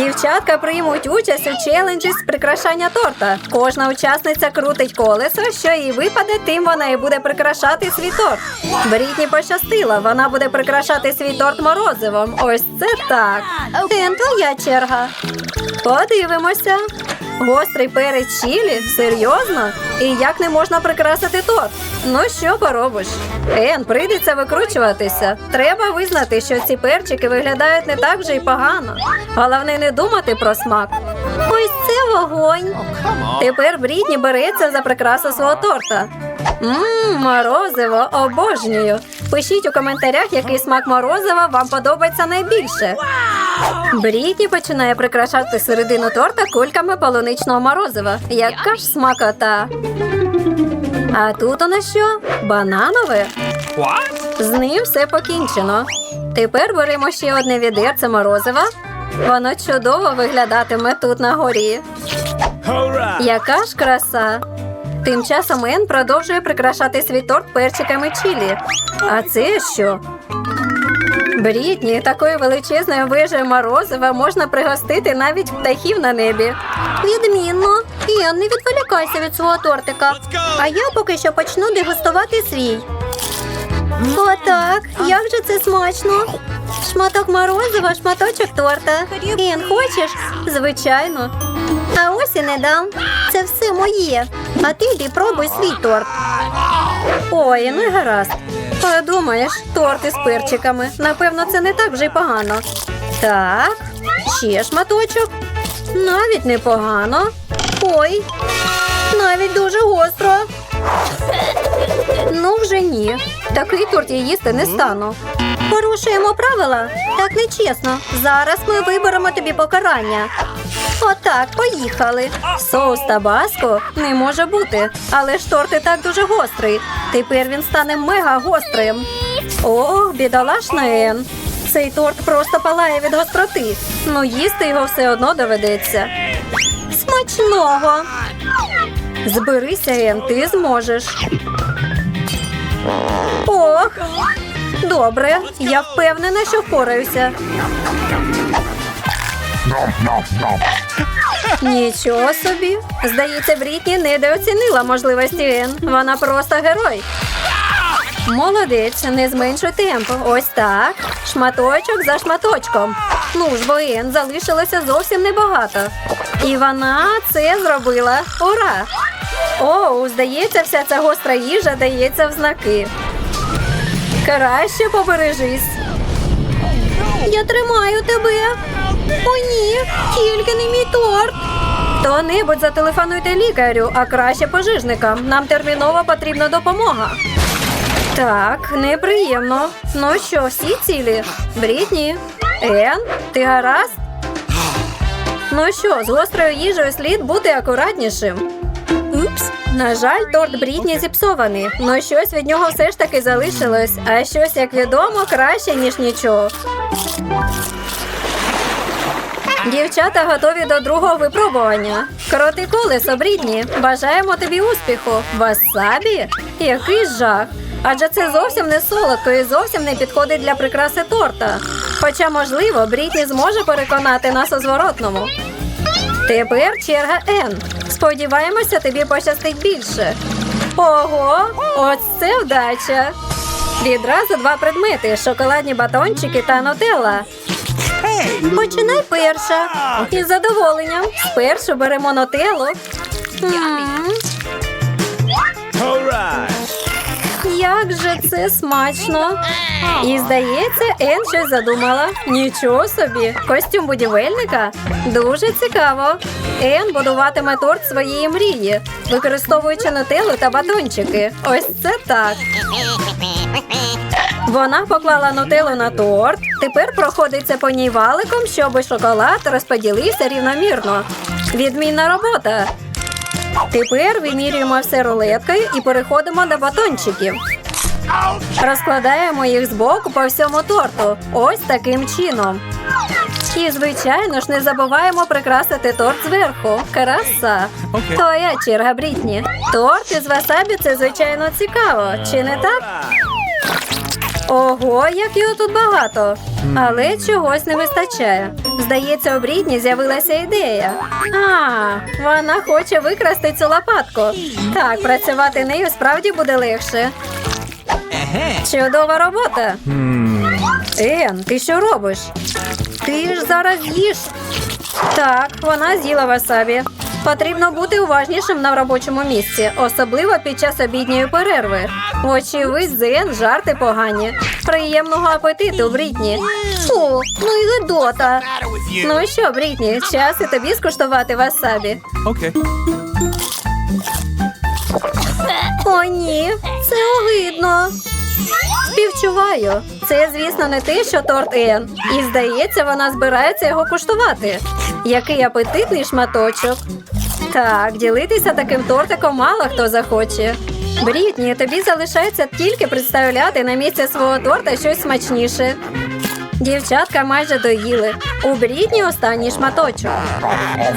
Дівчатка приймуть участь у челенджі з прикрашання торта. Кожна учасниця крутить колесо, що їй випаде, тим вона і буде прикрашати свій торт. Брітні пощастила, вона буде прикрашати свій торт морозивом. Ось це так. Тим твоя черга. Подивимося. Гострий перець чілі? Серйозно? І як не можна прикрасити торт? Ну що поробиш? Ен, прийдеться викручуватися. Треба визнати, що ці перчики виглядають не так вже й погано. Головне не думати про смак. Ось це вогонь. Тепер Брітні береться за прикрасу свого торта. Мм, морозиво, обожнюю. Пишіть у коментарях, який смак морозива вам подобається найбільше. Брітні починає прикрашати середину торта кульками полуничного морозива. Яка ж смакота. А тут у нас що? Бананове? What? З ним все покінчено. Тепер беремо ще одне відерце морозива. Воно чудово виглядатиме тут на горі. Яка ж краса! Тим часом Ен продовжує прикрашати свій торт перчиками чилі. А це що? Брітні, такою величезною вежею морозива можна пригостити навіть птахів на небі. Відмінно. Ен, не відволікайся від свого тортика. А я поки що почну дегустувати свій. Отак, як же це смачно. Шматок морозива, шматочок торта. Ін, хочеш? Звичайно. А ось і не дам. Це все моє. А ти йди пробуй свій торт. Ой, ну гаразд. Подумаєш, торт із перчиками. Напевно, це не так вже й погано. Так, ще шматочок. Навіть непогано. Ой, навіть дуже гостро. Ну, вже ні. Такий торт я їсти не стану. Порушуємо правила? Так нечесно. Зараз ми виберемо тобі покарання. Отак, поїхали. Соус табаско не може бути, але ж торт і так дуже гострий. Тепер він стане мега гострим. Ох, бідолашна Ен. Цей торт просто палає від гостроти. Ну їсти його все одно доведеться. Смачного. Зберися, Ен, ти зможеш. Ох, добре, я впевнена, що впораюся. Нічого собі. Здається, Брітні недооцінила можливості Ен. Вона просто герой. Молодець, не зменшуй темп. Ось так. Шматочок за шматочком. Ну ж, бо Ен залишилося зовсім небагато. І вона це зробила. Ура! О, здається, вся ця гостра їжа дається в знаки. Краще побережись. Я тримаю тебе. О, ні, тільки не мій торт. Хто-небудь зателефонуйте лікарю, а краще пожежникам. Нам терміново потрібна допомога. Так, неприємно. Ну що, всі цілі? Брітні? Ен, ти гаразд? Ну що, з гострою їжею слід бути акуратнішим. Упс. На жаль, торт Брітні зіпсований. Ну щось від нього все ж таки залишилось, а щось, як відомо, краще, ніж нічого. Дівчата готові до другого випробування. Кроти колесо, Брітні. Бажаємо тобі успіху. Васабі? Який жах. Адже це зовсім не солодко і зовсім не підходить для прикраси торта. Хоча, можливо, Брітні зможе переконати нас у зворотному. Тепер черга Н. Сподіваємося, тобі пощастить більше. Ого, ось це вдача. Відразу два предмети: шоколадні батончики та нутелла. Починай перша. Із задоволенням. Спершу беремо нутеллу. Як же це смачно. І здається, Ен щось задумала. Нічого собі. Костюм будівельника? Дуже цікаво. Ен будуватиме торт своєї мрії, використовуючи нутеллу та батончики. Ось це так. Вона поклала нутеллу на торт. Тепер проходиться по ній валиком, щоб шоколад розподілився рівномірно. Відмінна робота. Тепер вимірюємо все рулеткою і переходимо до батончиків. Розкладаємо їх збоку по всьому торту. Ось таким чином. І, звичайно ж, не забуваємо прикрасити торт зверху. Краса. Окей. Твоя черга, Брітні. Торт із васабі це, звичайно, цікаво. Чи не так? Ого, як його тут багато. Але чогось не вистачає. Здається, у Брітні з'явилася ідея. А, вона хоче викрасти цю лопатку. Так, працювати нею справді буде легше. Чудова робота. Ен, ти що робиш? Ти ж зараз їш. Так, вона з'їла васабі. Потрібно бути уважнішим на робочому місці, особливо під час обідньої перерви. Вочевидь, Зен, жарти погані. Приємного апетиту, Брітні. Фу, ну і гидота. Ну що, Брітні, час і тобі скуштувати васабі. Okay. О, ні, це огидно. Співчуваю. Це, звісно, не те, що торт Ен. І здається, вона збирається його куштувати. Який апетитний шматочок. Так, ділитися таким тортиком мало хто захоче. Брітні, тобі залишається тільки представляти на місці свого торта щось смачніше. Дівчатка майже доїли. У Брітні останній шматочок.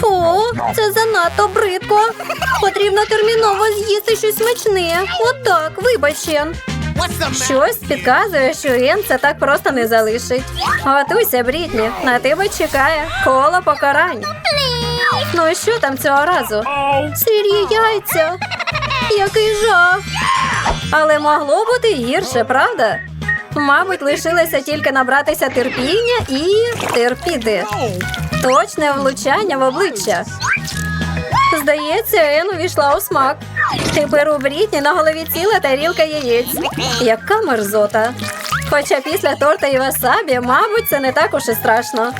Фу, це занадто бридко. Потрібно терміново з'їсти щось смачне. Отак, вибач, Ен. Щось підказує, що Ен це так просто не залишить. Готуйся, Брітні, на тебе чекає коло покарань. Ну і що там цього разу? Сирі яйця. Який жах. Але могло бути гірше, правда? Мабуть, лишилося тільки набратися терпіння і терпіти. Точне влучання в обличчя. Здається, Ен увійшла у смак. Тепер у Брітні на голові ціла тарілка яєць. Яка мерзота. Хоча після торта і васабі, мабуть, це не так уж і страшно.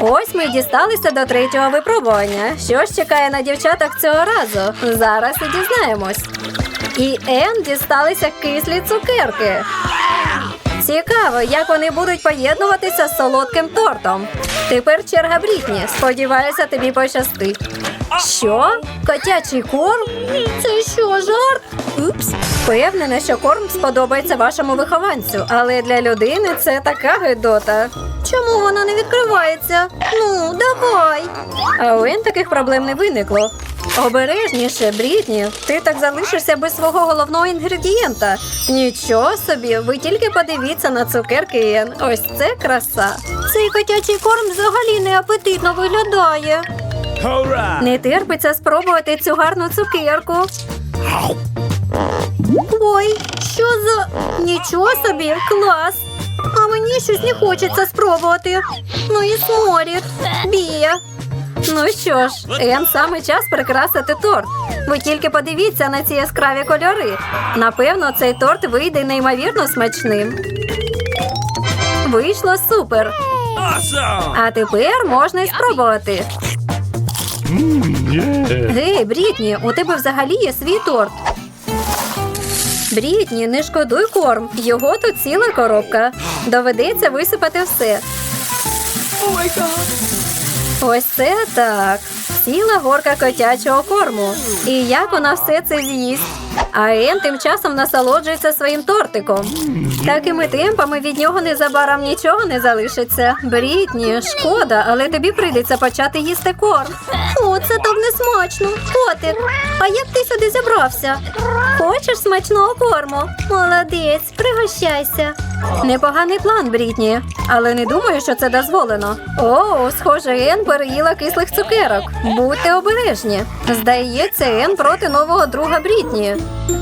Ось ми дісталися до третього випробування. Що ж чекає на дівчаток цього разу? Зараз і дізнаємось. І Ен дісталися кислі цукерки. Цікаво, як вони будуть поєднуватися з солодким тортом. Тепер черга Брітні. Сподіваюся, тобі пощастить. Що? Котячий корм? Це що, жарт? Упс. Впевнена, що корм сподобається вашому вихованцю, але для людини це така гидота. Чому вона не відкривається? Ну, давай. А у Ен таких проблем не виникло. Обережніше, Брітні, ти так залишишся без свого головного інгредієнта. Нічого собі, ви тільки подивіться на цукерки Ен. Ось це краса. Цей котячий корм взагалі не апетитно виглядає. Не терпиться спробувати цю гарну цукерку. Ой, що за нічого собі, клас. А мені щось не хочеться спробувати. Ну і сморід. Бія. Ну що ж, Ен, саме час прикрасити торт. Ви тільки подивіться на ці яскраві кольори. Напевно, цей торт вийде неймовірно смачним. Вийшло супер. А тепер можна й спробувати. Гей, Брітні, у тебе взагалі є свій торт. Брітні, не шкодуй корм. Його тут ціла коробка. Доведеться висипати все. Ось це так. Ціла горка котячого корму. І як вона все це з'їсть? А Ен тим часом насолоджується своїм тортиком. Такими темпами від нього незабаром нічого не залишиться. Брітні, шкода, але тобі прийдеться почати їсти корм. О, це так не смачно. Котик, а як ти сюди забрався? Хочеш смачного корму? Молодець, пригощайся. Непоганий план, Брітні, але не думаю, що це дозволено. О, схоже, Ен переїла кислих цукерок. Будьте обережні. Здається, Ен проти нового друга Брітні.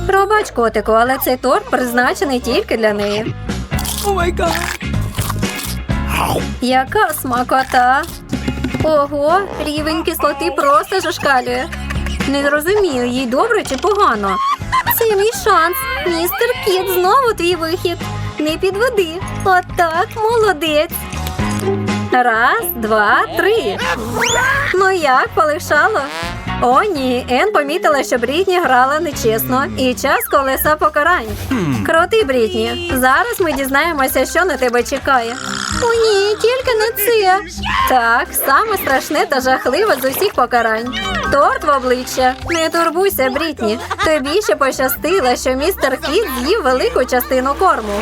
Пробач, котику, але цей торт призначений тільки для неї. My god! Яка смакота! Ого, рівень кислоти просто зашкалює. Не розумію, їй добре чи погано. Це мій шанс. Містер Кіт, знову твій вихід. Не підведи. Отак, молодець. Раз, два, три. Ну як, полишало? О, ні, Ен помітила, що Брітні грала нечесно, і час колеса покарань. Крути, Брітні. Зараз ми дізнаємося, що на тебе чекає. О, ні, тільки не це. Так, саме страшне та жахливе з усіх покарань. Торт в обличчя. Не турбуйся, Брітні. Тобі ще пощастило, що містер Кіт з'їв велику частину корму.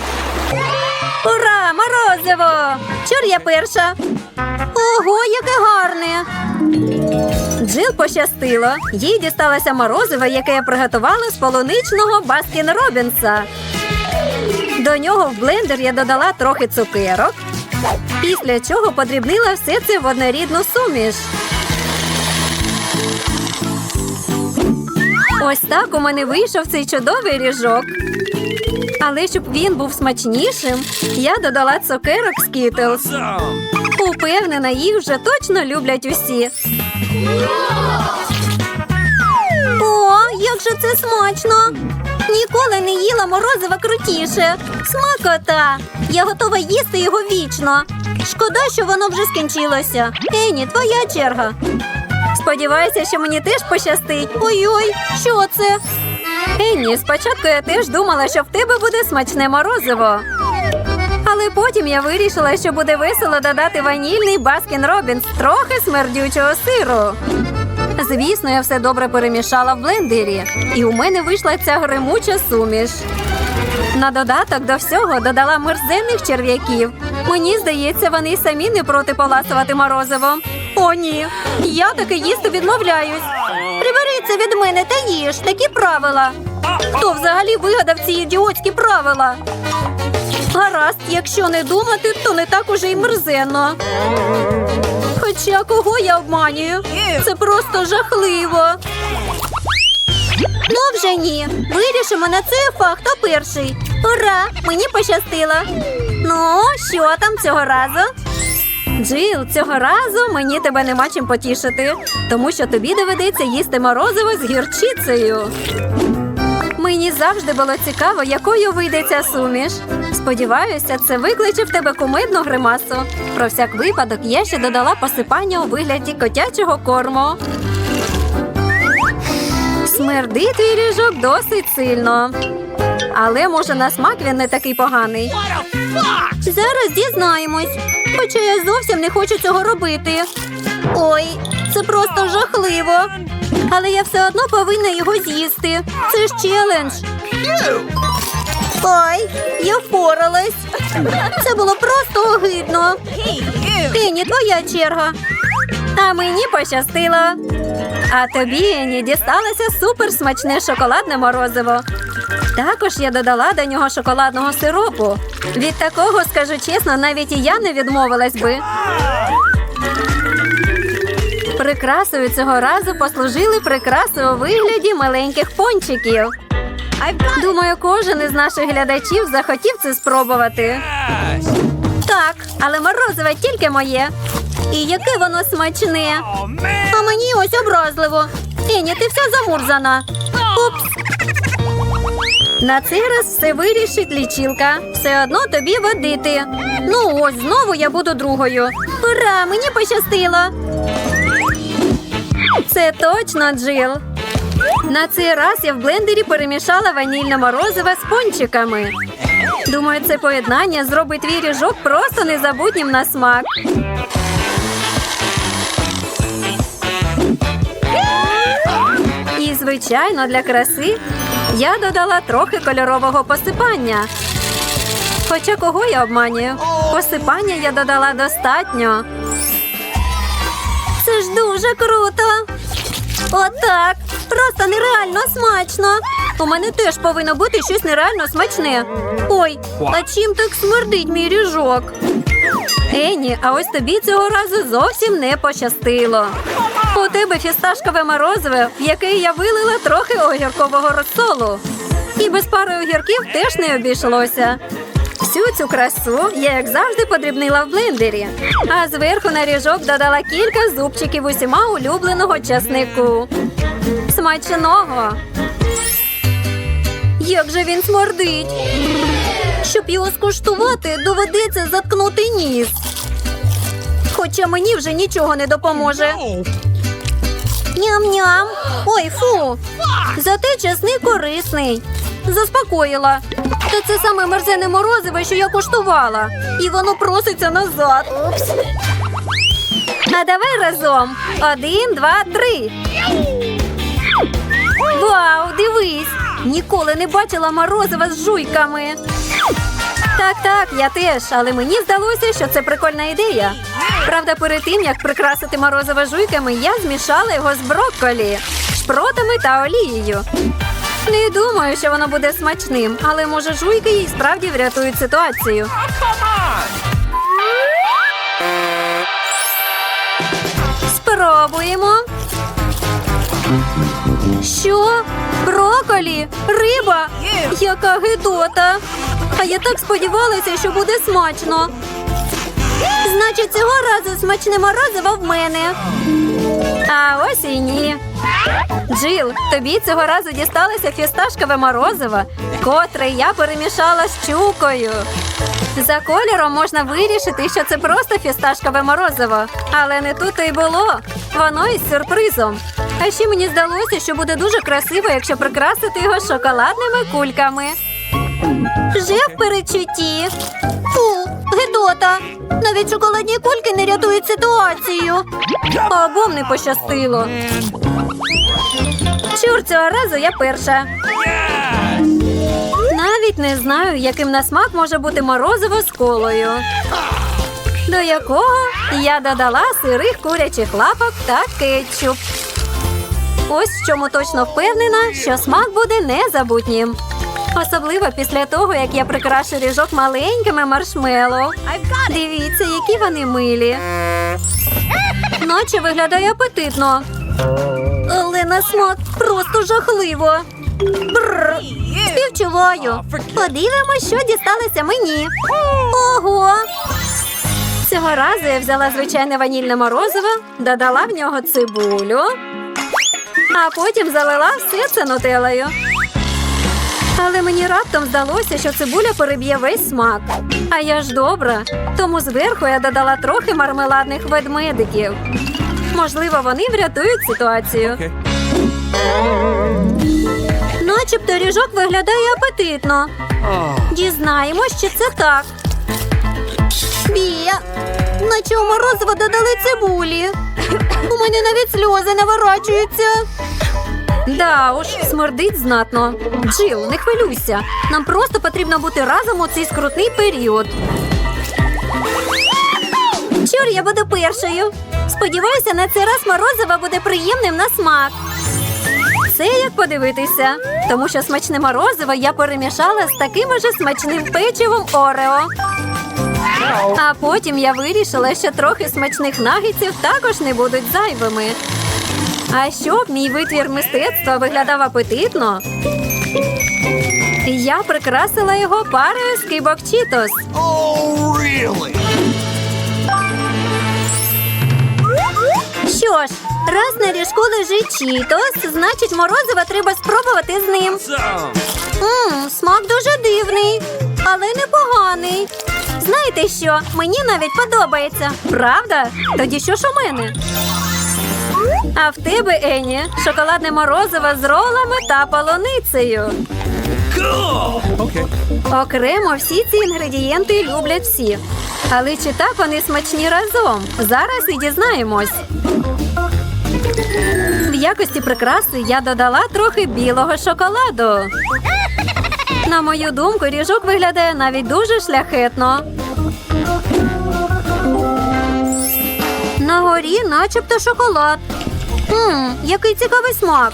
Ура, морозиво! Чор я перша. Ого, яке гарне! Джил пощастило. Їй дісталося морозиво, яке я приготувала з полуничного Баскін Робінса. До нього в блендер я додала трохи цукерок, Після чого подрібнила все це в однорідну суміш. Ось так у мене вийшов цей чудовий ріжок. Але щоб він був смачнішим, я додала цукерок Skittles. Awesome. Упевнена, їх вже точно люблять усі. О, як же це смачно! Ніколи не їла морозива крутіше. Смакота! Я готова їсти його вічно. Шкода, що воно вже скінчилося. Ені, твоя черга. Сподіваюся, що мені теж пощастить. Ой-ой, що це? Енні, спочатку я теж думала, що в тебе буде смачне морозиво. Але потім я вирішила, що буде весело додати ванільний Баскін Робінс трохи смердючого сиру. Звісно, я все добре перемішала в блендері, і у мене вийшла ця гримуча суміш. На додаток до всього додала мерзенних черв'яків. Мені здається, вони самі не проти поласувати морозиво. О, ні, я таки їсти відмовляюсь. Приберіться від мене та їж такі правила. Хто взагалі вигадав ці ідіотські правила? Гаразд, якщо не думати, то не так уже й мерзенно. Хоча кого я обманюю? Це просто жахливо. Ну вже ні. Вирішимо на цей фах, хто перший. Ура! Мені пощастило. Ну, що там цього разу? Джил, цього разу мені тебе нема чим потішити, тому що тобі доведеться їсти морозиво з гірчицею. Мені завжди було цікаво, якою вийде ця суміш. Сподіваюся, це викличе в тебе кумидну гримасу. Про всяк випадок я ще додала посипання у вигляді котячого корму. Смердить твій ріжок досить сильно. Але може на смак він не такий поганий. Зараз дізнаємось. Хоча я зовсім не хочу цього робити. Ой, це просто жахливо. Але я все одно повинна його з'їсти. Це ж челендж. Ой, я впоралась. Це було просто огидно. Кені, твоя черга. А мені пощастило. А тобі, Ені, дісталося суперсмачне шоколадне морозиво. Також я додала до нього шоколадного сиропу. Від такого, скажу чесно, навіть і я не відмовилась би. Прикрасою цього разу послужили прикраси у вигляді маленьких пончиків. Думаю, кожен із наших глядачів захотів це спробувати. Так, але морозиве тільки моє. І яке воно смачне. А мені ось образливо. Ені, ти вся замурзана. Упс. На цей раз все вирішить лічилка. Все одно тобі водити. Ну ось знову я буду другою. Ура, мені пощастило. Це точно Джил. На цей раз я в блендері перемішала ванільне морозиво з пончиками. Думаю, це поєднання зробить твій ріжок просто незабутнім на смак. І, звичайно, для краси я додала трохи кольорового посипання. Хоча кого я обманюю? Посипання я додала достатньо. Ж дуже круто. Отак. Просто нереально смачно. У мене теж повинно бути щось нереально смачне. Ой, а чим так смердить мій ріжок? Ені, а ось тобі цього разу зовсім не пощастило. У тебе фісташкове морозиве, в яке я вилила трохи огіркового розсолу. І без пари огірків теж не обійшлося. Всю цю красу я, як завжди, подрібнила в блендері, а зверху на ріжок додала кілька зубчиків усіма улюбленого часнику. Смачного! Як же він смордить! Щоб його скуштувати, доведеться заткнути ніс. Хоча мені вже нічого не допоможе. Ням-ням. Ой, фу. Зате чесник корисний. Заспокоїла. Та це саме мерзене морозиве, що я куштувала. І воно проситься назад. Упс. А давай разом. Один, два, три. Вау, дивись! Ніколи не бачила морозива з жуйками. Так, так, я теж, але мені здалося, що це прикольна ідея. Правда, перед тим як прикрасити морозиво жуйками, я змішала його з брокколі, шпротами та олією. Не думаю, що воно буде смачним, але може жуйки їй справді врятують ситуацію. Спробуємо. Що? Броколі? Риба? Яка гидота. А я так сподівалася, що буде смачно. Значить, цього разу смачне морозиво в мене. А ось і ні. Джил, тобі цього разу дісталося фісташкове морозиво, котре я перемішала з чукою. За кольором можна вирішити, що це просто фісташкове морозиво. Але не тут і було. Воно із сюрпризом. А ще мені здалося, що буде дуже красиво, якщо прикрасити його шоколадними кульками. Вже в перечутті. Фу, гидота. Навіть шоколадні кульки не рятують ситуацію. Обом не пощастило. Чур, цього разу я перша. Навіть не знаю, яким на смак може бути морозиво з колою. До якого я додала сирих курячих лапок та кетчуп. Ось в чому точно впевнена, що смак буде незабутнім. Особливо після того, як я прикрашу ріжок маленькими маршмеллоу. Дивіться, які вони милі. Наче виглядає апетитно. Але на смак просто жахливо. Бррр. Співчуваю. Подивимось, що дісталося мені. Ого. Цього разу я взяла звичайне ванільне морозиво, додала в нього цибулю, а потім залила все це нутеллою. Але мені раптом здалося, що цибуля переб'є весь смак. А я ж добра. Тому зверху я додала трохи мармеладних ведмедиків. Можливо, вони врятують ситуацію. Okay. Начебто ріжок виглядає апетитно. Дізнаємось, чи це так. Бія, наче у морозиво додали цибулі. У мене навіть сльози наворачуються. Да уж, смердить знатно. Джил, не хвилюйся. Нам просто потрібно бути разом у цей скрутний період. Чур, я буду першою. Сподіваюся, на цей раз морозиво буде приємним на смак. Це як подивитися, тому що смачне морозиво я перемішала з таким же смачним печивом Орео. А потім я вирішила, що трохи смачних нагетсів також не будуть зайвими. А щоб мій витвір мистецтва виглядав апетитно, я прикрасила його парою скибок Чітос. Oh, really? Що ж, раз на ріжку лежить Чітос, значить морозиво треба спробувати з ним. Awesome. Мм, смак дуже дивний, але непоганий. Знаєте що? Мені навіть подобається. Правда? Тоді що ж у мене? А в тебе, Ені, шоколадне морозиво з ролами та полуницею. Okay. Окремо всі ці інгредієнти люблять всі. Але чи так вони смачні разом? Зараз і дізнаємось. В якості прикраси я додала трохи білого шоколаду. На мою думку, ріжок виглядає навіть дуже шляхетно. На горі начебто шоколад. Мм, який цікавий смак.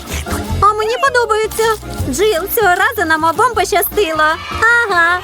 А мені подобається. Джил, цього разу нам обом пощастило. Ага.